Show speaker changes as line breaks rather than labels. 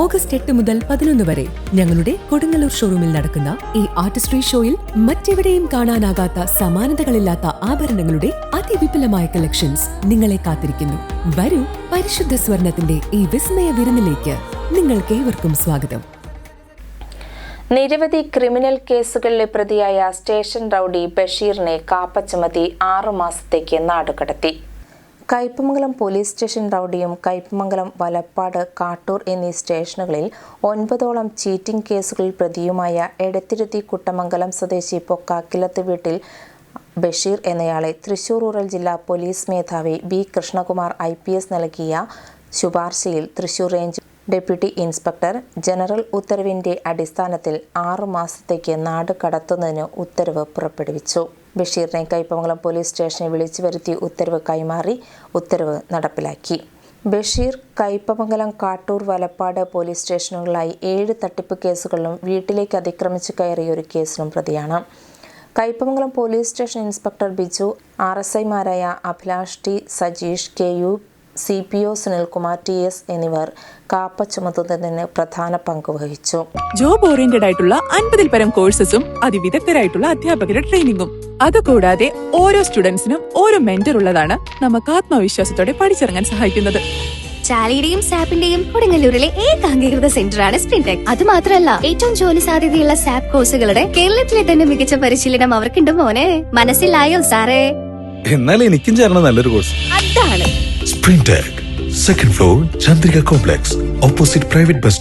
August എട്ട് മുതൽ പതിനൊന്ന് വരെ ഞങ്ങളുടെ കൊടുങ്ങല്ലൂർ ഷോറൂമിൽ നടക്കുന്ന ഈ ആർട്ടിസ്ട്രി ഷോയിൽ മറ്റെവിടെയും കാണാനാകാത്ത സമാനതകളില്ലാത്ത ആഭരണങ്ങളുടെ അതിവിപുലമായ കളക്ഷൻസ് നിങ്ങളെ കാത്തിരിക്കുന്നു. വരൂ പരിശുദ്ധ സ്വർണത്തിന്റെ ഈ വിസ്മയ വിരുന്നിലേക്ക് നിങ്ങൾക്ക് ഏവർക്കും സ്വാഗതം.
നിരവധി ക്രിമിനൽ കേസുകളിലെ പ്രതിയായ സ്റ്റേഷൻ റൌഡി ബഷീറിനെ കാപ്പ ചുമത്തി ആറുമാസത്തേക്ക് നാടുകടത്തി. കയ്പമംഗലം പോലീസ് സ്റ്റേഷൻ റൌഡിയും കയ്പമംഗലം വലപ്പാട് കാട്ടൂർ എന്നീ സ്റ്റേഷനുകളിൽ ഒൻപതോളം ചീറ്റിംഗ് കേസുകളിൽ പ്രതിയുമായ എടത്തിരുത്തി കുട്ടമംഗലം സ്വദേശി പൊക്കാക്കിലത്ത് വീട്ടിൽ ബഷീർ എന്നയാളെ തൃശൂർ റൂറൽ ജില്ലാ പോലീസ് മേധാവി ബി കൃഷ്ണകുമാർ ഐ നൽകിയ ശുപാർശയിൽ Thrissur range deputy inspector general ഉത്തരവിന്റെ അടിസ്ഥാനത്തിൽ ആറു മാസത്തേക്ക് നാട് കടത്തുന്നതിന് ഉത്തരവ് പുറപ്പെടുവിച്ചു. ബഷീറിനെ കൈപ്പമംഗലം പോലീസ് സ്റ്റേഷനിൽ വിളിച്ചു വരുത്തി ഉത്തരവ് കൈമാറി ഉത്തരവ് നടപ്പിലാക്കി. ബഷീർ കൈപ്പമംഗലം കാട്ടൂർ വലപ്പാട് പോലീസ് സ്റ്റേഷനുകളിലായി ഏഴ് തട്ടിപ്പ് കേസുകളിലും വീട്ടിലേക്ക് അതിക്രമിച്ചു കയറിയ ഒരു കേസിലും പ്രതിയാണ്. Kaipamangalam police station inspector Biju R S ഐമാരായ Abhilash T Sajeesh K U C P O Sunilkumar T S എന്നിവർ കാപ്പ ചുമത്തുന്നതിന് പ്രധാന പങ്ക് വഹിച്ചു.
ജോബ് ഓറിയന്റഡ് ആയിട്ടുള്ള അൻപതിൽ പരം കോഴ്സസും അതിവിദഗ്ധരായിട്ടുള്ള അധ്യാപകരുടെ ട്രെയിനിങ്ങും അതുകൂടാതെ ഓരോ സ്റ്റുഡൻസിനും ഓരോ മെന്റർ ഉള്ളതാണ് നമുക്ക് ആത്മവിശ്വാസത്തോടെ പഠിച്ചിറങ്ങാൻ സഹായിക്കുന്നത്.
ചാലിയുടെയും സാപ്പിന്റെയും കൊടുങ്ങല്ലൂരിലെ ഏക അംഗീകൃത സെന്ററാണ് സ്പ്രിൻടെക്. അത് മാത്രമല്ല ഏറ്റവും ജോലി സാധ്യതയുള്ള സാപ്പ് കോഴ്സുകളുടെ കേരളത്തിലെ തന്നെ മികച്ച പരിശീലനം അവർക്കുണ്ട് മോനെ. മനസ്സിലായോ സാറേ?
എന്നാൽ എനിക്കും ചേർന്ന നല്ലൊരു കോഴ്സ്
അതാണ്
Spring Tech, second floor, Chandrika Complex, opposite private bus